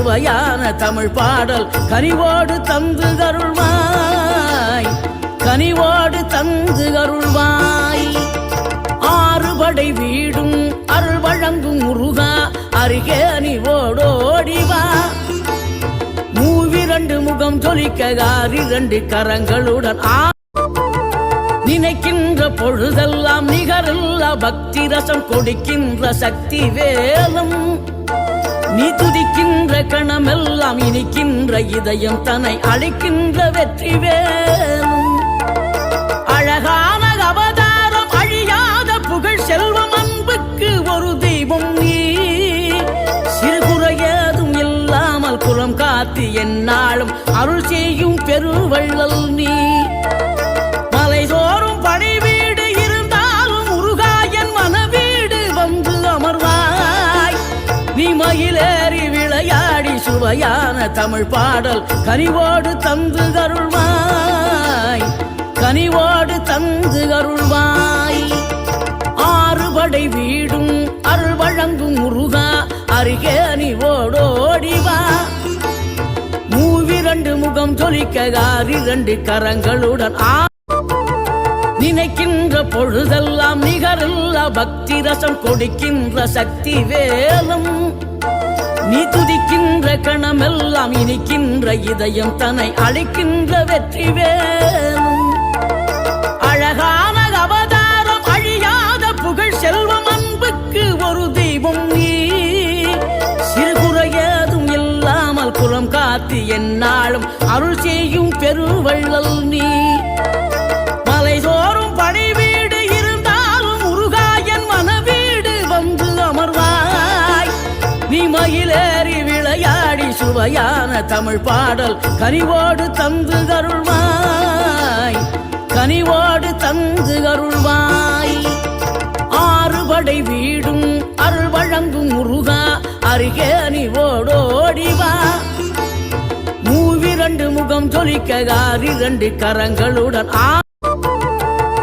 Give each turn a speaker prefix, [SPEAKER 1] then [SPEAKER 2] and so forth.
[SPEAKER 1] அருமையான தமிழ் பாடல் கனிவோடு தந்து அருள்வாய். கனிவோடு தந்து அருள்வாய். ஆறுபடை வீடும் அருள் வழங்கும் முருகா அருகே நீ ஓடோடிவா மூவிரண்டு முகம் ஜொலிக்க இரண்டு கரங்களுடன் ஆ. நினைக்கின்ற பொழுதெல்லாம் நிகரில்லா பக்தி ரசம் கொடுக்கின்ற சக்தி வேலும். நீ துதிக்கின்ற கணமெல்லாம் இனிக்கின்ற இதயம் தன்னை அழைக்கின்ற வெற்றி வேலும் அழகான அவதாரம் அழியாத புகழ் செல்வம் அன்புக்கு ஒரு தெய்வம் நீ. சிறுகுறையதும் இல்லாமல் குலம் காத்து என்னாலும் அருள் செய்யும் பெருவள்ளல் நீ. மயிலேறி விளையாடி சுவையான தமிழ் பாடல் கனிவோடு தந்து கருள்வாய். கனிவோடு தந்து கருள்வாய். ஆறுபடை வீடும் அருள் வழங்கும் முருகா அருகே நீ ஓடோடிவா மூவிரண்டு முகம் ஜொலிக்க இரண்டு கரங்களுடன் ஆ. நினைக்கின்ற பொழுதெல்லாம் நிகரில்ல பக்தி ரசம் கொடுக்கின்ற சக்தி வேலும். நீ துதிக்கின்ற கணமெல்லாம் இனிக்கின்ற இதயம் தன்னை அழைக்கின்ற வெற்றி வேலும் அழகான அவதாரம் அழியாத புகழ் செல்வம் அன்புக்கு ஒரு தெய்வம் நீ. சிறுகுறையதும் இல்லாமல் குலம் காத்து என்னாலும் அருள் செய்யும் பெருவள்ளல் நீ. நீ மயிலேறி விளையாடி சுவையான தமிழ் பாடல் கனிவோடு தந்து அருள்வாய். கனிவோடு தந்து அருள்வாய். ஆறுபடை வீடும் அருள் வழங்கும் முருகா அருகே நீ ஓடோடிவா மூவிரண்டு முகம் ஜொலிக்க இரண்டு கரங்களுடன் ஆ